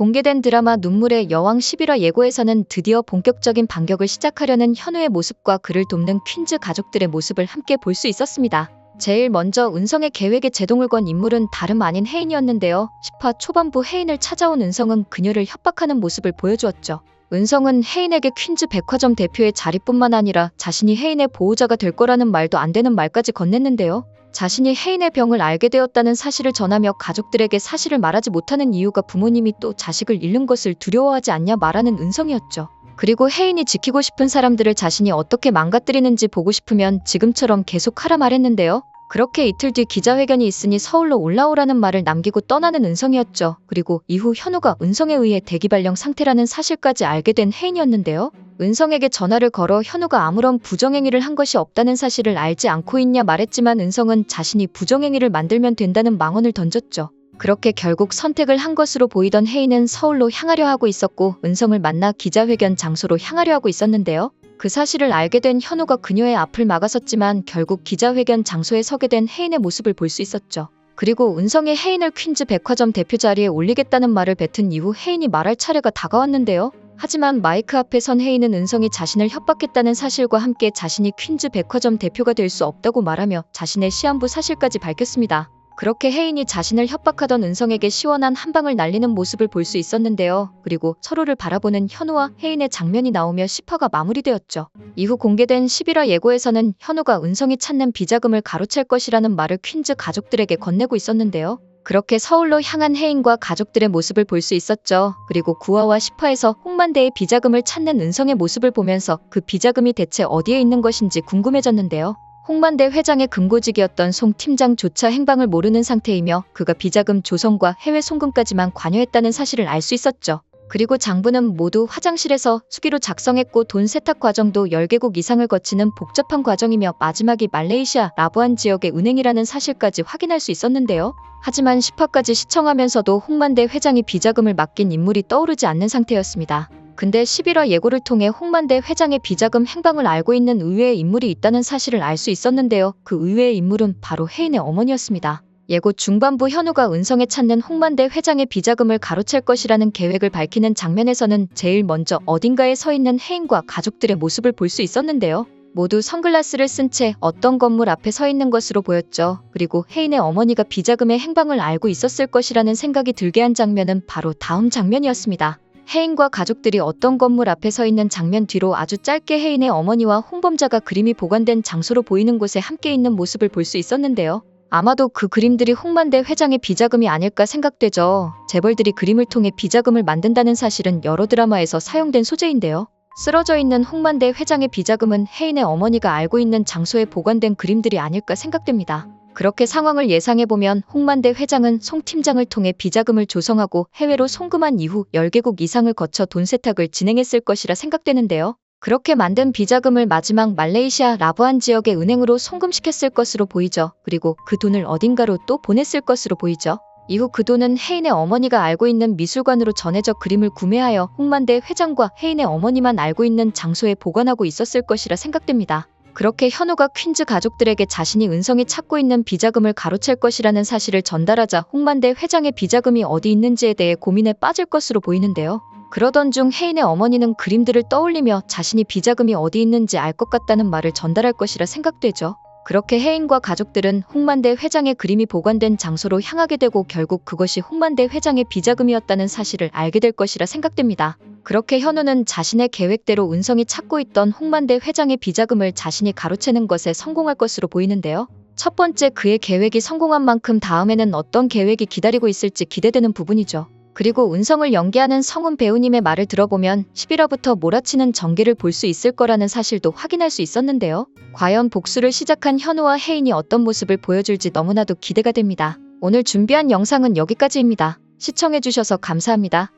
공개된 드라마 눈물의 여왕 11화 예고에서는 드디어 본격적인 반격을 시작하려는 현우의 모습과 그를 돕는 퀸즈 가족들의 모습을 함께 볼 수 있었습니다. 제일 먼저 은성의 계획에 제동을 건 인물은 다름 아닌 혜인이었는데요. 10화 초반부 혜인을 찾아온 은성은 그녀를 협박하는 모습을 보여주었죠. 은성은 혜인에게 퀸즈 백화점 대표의 자리뿐만 아니라 자신이 혜인의 보호자가 될 거라는 말도 안 되는 말까지 건넸는데요. 자신이 혜인의 병을 알게 되었다는 사실을 전하며 가족들에게 사실을 말하지 못하는 이유가 부모님이 또 자식을 잃는 것을 두려워하지 않냐 말하는 은성이었죠. 그리고 혜인이 지키고 싶은 사람들을 자신이 어떻게 망가뜨리는지 보고 싶으면 지금처럼 계속 하라 말했는데요. 그렇게 이틀 뒤 기자회견이 있으니 서울로 올라오라는 말을 남기고 떠나는 은성이었죠. 그리고 이후 현우가 은성에 의해 대기발령 상태라는 사실까지 알게 된 혜인이었는데요. 은성에게 전화를 걸어 현우가 아무런 부정행위를 한 것이 없다는 사실을 알지 않고 있냐 말했지만 은성은 자신이 부정행위를 만들면 된다는 망언을 던졌죠. 그렇게 결국 선택을 한 것으로 보이던 혜인은 서울로 향하려 하고 있었고 은성을 만나 기자회견 장소로 향하려 하고 있었는데요. 그 사실을 알게 된 현우가 그녀의 앞을 막아섰지만 결국 기자회견 장소에 서게 된 혜인의 모습을 볼 수 있었죠. 그리고 은성이 혜인을 퀸즈 백화점 대표 자리에 올리겠다는 말을 뱉은 이후 혜인이 말할 차례가 다가왔는데요. 하지만 마이크 앞에 선 혜인은 은성이 자신을 협박했다는 사실과 함께 자신이 퀸즈 백화점 대표가 될 수 없다고 말하며 자신의 시한부 사실까지 밝혔습니다. 그렇게 혜인이 자신을 협박하던 은성에게 시원한 한 방을 날리는 모습을 볼 수 있었는데요. 그리고 서로를 바라보는 현우와 혜인의 장면이 나오며 10화가 마무리되었죠. 이후 공개된 11화 예고에서는 현우가 은성이 찾는 비자금을 가로챌 것이라는 말을 퀸즈 가족들에게 건네고 있었는데요. 그렇게 서울로 향한 혜인과 가족들의 모습을 볼 수 있었죠. 그리고 9화와 10화에서 홍만대의 비자금을 찾는 은성의 모습을 보면서 그 비자금이 대체 어디에 있는 것인지 궁금해졌는데요. 홍만대 회장의 금고직이었던 송 팀장조차 행방을 모르는 상태이며 그가 비자금 조성과 해외 송금까지만 관여했다는 사실을 알 수 있었죠. 그리고 장부는 모두 화장실에서 수기로 작성했고 돈 세탁 과정도 10개국 이상을 거치는 복잡한 과정이며 마지막이 말레이시아 라부안 지역의 은행이라는 사실까지 확인할 수 있었는데요. 하지만 10화까지 시청하면서도 홍만대 회장이 비자금을 맡긴 인물이 떠오르지 않는 상태였습니다. 근데 11화 예고를 통해 홍만대 회장의 비자금 행방을 알고 있는 의외의 인물이 있다는 사실을 알 수 있었는데요. 그 의외의 인물은 바로 혜인의 어머니였습니다. 예고 중반부 현우가 은성에 찾는 홍만대 회장의 비자금을 가로챌 것이라는 계획을 밝히는 장면에서는 제일 먼저 어딘가에 서 있는 혜인과 가족들의 모습을 볼 수 있었는데요. 모두 선글라스를 쓴 채 어떤 건물 앞에 서 있는 것으로 보였죠. 그리고 혜인의 어머니가 비자금의 행방을 알고 있었을 것이라는 생각이 들게 한 장면은 바로 다음 장면이었습니다. 혜인과 가족들이 어떤 건물 앞에 서 있는 장면 뒤로 아주 짧게 혜인의 어머니와 홍범자가 그림이 보관된 장소로 보이는 곳에 함께 있는 모습을 볼 수 있었는데요. 아마도 그 그림들이 홍만대 회장의 비자금이 아닐까 생각되죠. 재벌들이 그림을 통해 비자금을 만든다는 사실은 여러 드라마에서 사용된 소재인데요. 쓰러져 있는 홍만대 회장의 비자금은 혜인의 어머니가 알고 있는 장소에 보관된 그림들이 아닐까 생각됩니다. 그렇게 상황을 예상해보면 홍만대 회장은 송 팀장을 통해 비자금을 조성하고 해외로 송금한 이후 10개국 이상을 거쳐 돈 세탁을 진행했을 것이라 생각되는데요. 그렇게 만든 비자금을 마지막 말레이시아 라부안 지역의 은행으로 송금시켰을 것으로 보이죠. 그리고 그 돈을 어딘가로 또 보냈을 것으로 보이죠. 이후 그 돈은 혜인의 어머니가 알고 있는 미술관으로 전해져 그림을 구매하여 홍만대 회장과 혜인의 어머니만 알고 있는 장소에 보관하고 있었을 것이라 생각됩니다. 그렇게 현우가 퀸즈 가족들에게 자신이 은성이 찾고 있는 비자금을 가로챌 것이라는 사실을 전달하자 홍만대 회장의 비자금이 어디 있는지에 대해 고민에 빠질 것으로 보이는데요. 그러던 중 혜인의 어머니는 그림들을 떠올리며 자신이 비자금이 어디 있는지 알 것 같다는 말을 전달할 것이라 생각되죠. 그렇게 혜인과 가족들은 홍만대 회장의 그림이 보관된 장소로 향하게 되고 결국 그것이 홍만대 회장의 비자금이었다는 사실을 알게 될 것이라 생각됩니다. 그렇게 현우는 자신의 계획대로 은성이 찾고 있던 홍만대 회장의 비자금을 자신이 가로채는 것에 성공할 것으로 보이는데요. 첫 번째 그의 계획이 성공한 만큼 다음에는 어떤 계획이 기다리고 있을지 기대되는 부분이죠. 그리고 은성을 연기하는 성훈 배우님의 말을 들어보면 11화부터 몰아치는 전개를 볼 수 있을 거라는 사실도 확인할 수 있었는데요. 과연 복수를 시작한 현우와 혜인이 어떤 모습을 보여줄지 너무나도 기대가 됩니다. 오늘 준비한 영상은 여기까지입니다. 시청해주셔서 감사합니다.